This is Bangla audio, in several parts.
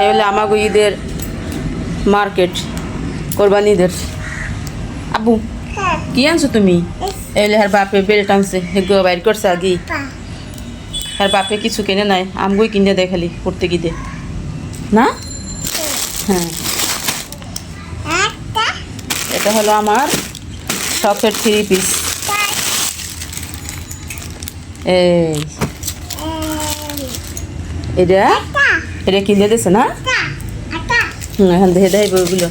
এই হলে আমাগো ঈদের মার্কেট কোরবানি ঈদের আব্বু কি আনছো তুমি? এই হলে হার বাপে বেল্ট আনছে হেগো বাইর করছে আগে আর বাপে কিছু কিনে নাই আমগুই কিনে দেয় খালি পড়তে গিয়ে। না? হ্যাঁ। এটা হলো আমার শখের থ্রি পিস এই। এটা? এটা কিনে দিছে না? হুম এখন দেখে দেয় বইগুলো।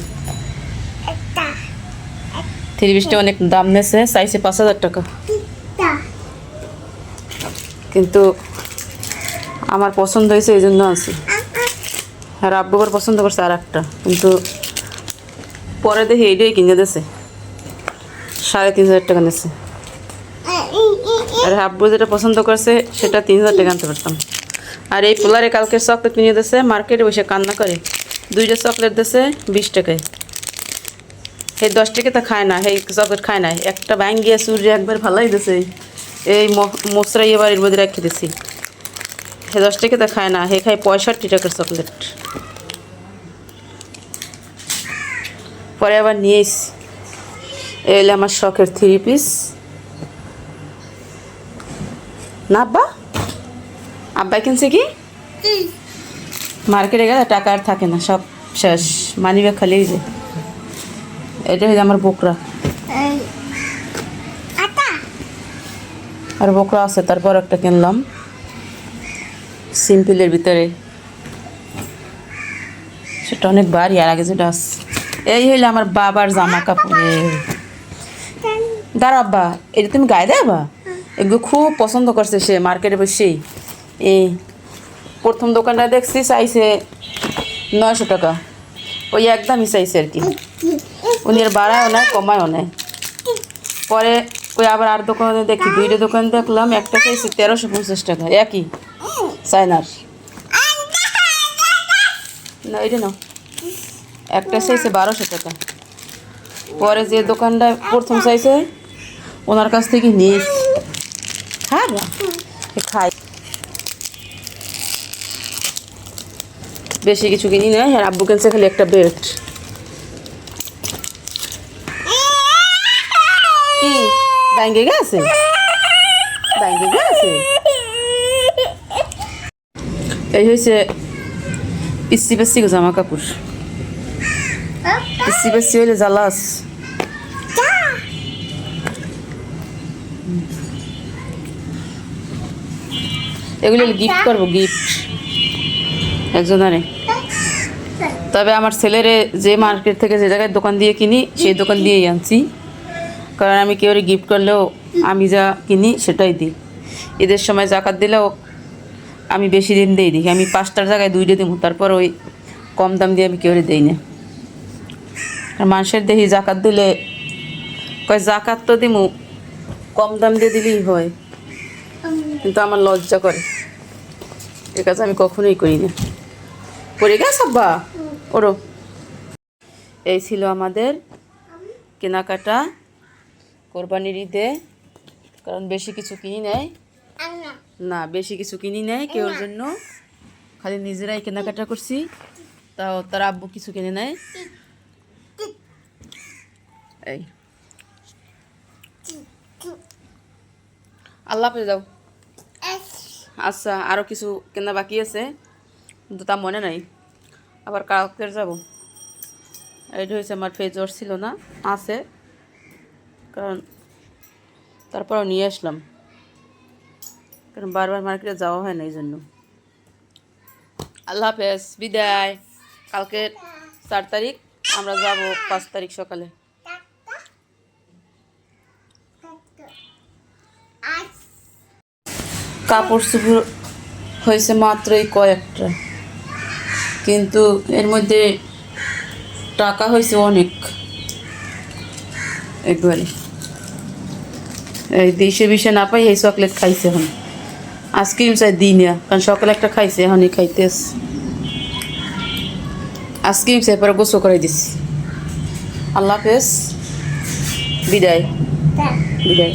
থ্রি পিসটা অনেক দাম নেছে চাইছে পাঁচ হাজার টাকা। কিন্তু আমার পছন্দ হয়েছে এই জন্য আনছি। আর আব্বু আবার পছন্দ করছে আর একটা কিন্তু পরে দেখি এইটাই কিনে দিয়েছে সাড়ে তিন হাজার টাকা নিয়েছে। আর আব্বু যেটা পছন্দ করছে সেটা তিন হাজার টাকা আনতে পারতাম। আর এই পোলারে কালকে চকলেট কিনে দিয়েছে মার্কেটে বসে কান্না করে। দুইটা চকলেট দিয়েছে বিশ টাকায়। এই দশ টাকা তো খায় না এই চকলেট খায় না। একটা ব্যাঙ্গিয়া সূর্য একবার ভালোই দিয়েছে এই মশরাই বাড়ির মধ্যে রেখে দিছি। হে দশ টাকা তো খায় না হে খায় পঁয়ষট্টি টাকার চকলেট পরে আবার নিয়ে এসছি এই হলো আমার শখের থ্রি পিস না আব্বা? আব্বা কিনছে কি? মার্কেটে গেলে টাকা আর থাকে না সব শেষ। মানি ব্যাগ খালি যে। এটা হচ্ছে আমার বোকরা। আর বোকরা আছে তারপর একটা কিনলাম। সিম্পলের ভিতরে। সেটা অনেক ভারী আর আগে যেটা আছে। এই হইলে আমার বাবার জামা কাপড় দাঁড়া আব্বা এটা তুমি গায়ে দেবা এগুলো খুব পছন্দ করছে সে মার্কেটে বসেই। এই প্রথম দোকানটা দেখছি, চাইছে নয়শো টাকা। ওই একদমই চাইছে আর কি। উনি আর বাড়ায়ও নেয় কমায়ও নেয় পরে ওই আবার আর দোকানে দেখি, দুইটা দোকান দেখলাম, একটা চাইছে তেরোশো পঞ্চাশ টাকা, একই চায়নার। না, এটা না একটা চাইছে বারোশো টাকা। পরে যে দোকানটা প্রথম চাইছে, ওনার কাছ থেকে নিয়ে এসছি। খাবা এ খাই। বেশি কিছু কিনি না আর আব্বু কিনছে খালি একটা বেল্ট কি? ব্যাঙ্গে গেছে? ব্যাঙ্গে গেছে? এই হয়েছে পিসি পেসি জামা কাপড় পিসি পেসি হইলে জ্বালাস। এগুলো গিফট করব গিফট একজনারে তবে আমার ছেলেরে যে মার্কেট থেকে যে জায়গায় দোকান দিয়ে কিনি, সেই দোকান দিয়েই আনছি। কারণ আমি কেউ গিফট করলেও আমি যা কিনি সেটাই দিই। ঈদের সময় জাকাত দিলেও আমি বেশি দিন দিই দিই আমি পাঁচটার জায়গায় দুইটা দিব তারপর ওই কম দাম দিয়ে আমি কেউ দিই না আর মানুষের দেখি জাকাত দিলে কয়, জাকাত তো দিমু, কম দাম দিয়ে দিলেই হয়। কিন্তু আমার লজ্জা করে। এ কাজ আমি কখনোই করি না। পড়ে গেছ আব্বা? ওরো। এই ছিল আমাদের কেনাকাটা কোরবানির ঈদে কারণ বেশি কিছু কিনি নেয় না বেশি কিছু কিনি নেয় কেউর জন্য। খালি নিজেরাই কেনাকাটা করছি। তাও তার আব্বু কিছু কিনে নেয় এই। আল্লাহ হাফেজ যাও। আচ্ছা। আরও কিছু কেনা বাকি আছে। কিন্তু তা মনে নাই। আবার কালকে যাব। এইটা হয়েছে আমার ফেজ ওর ছিল না, আছে। কারণ তারপরও নিয়ে আসলাম। কারণ বারবার মার্কেটে যাওয়া হয় না এই জন্য। আল্লাহ হাফেজ, বিদায়। কালকে চার তারিখ, আমরা যাব পাঁচ তারিখ সকালে। কাপড় চোপড় হয়েছে মাত্রই কয়েকটা। কিন্তু এর মধ্যে টাকা হয়েছে অনেক। একবারে। এই দেশে বিষে না পাই এই চকলেট খাইছে এখন। আইসক্রিম চাই দিই না কারণ সকালে একটা খাইছে এখনই খাইতে আইসক্রিম চাই পরে গোসো করে দিছি। আল্লাহ হাফেজ। বিদায়। বিদায়।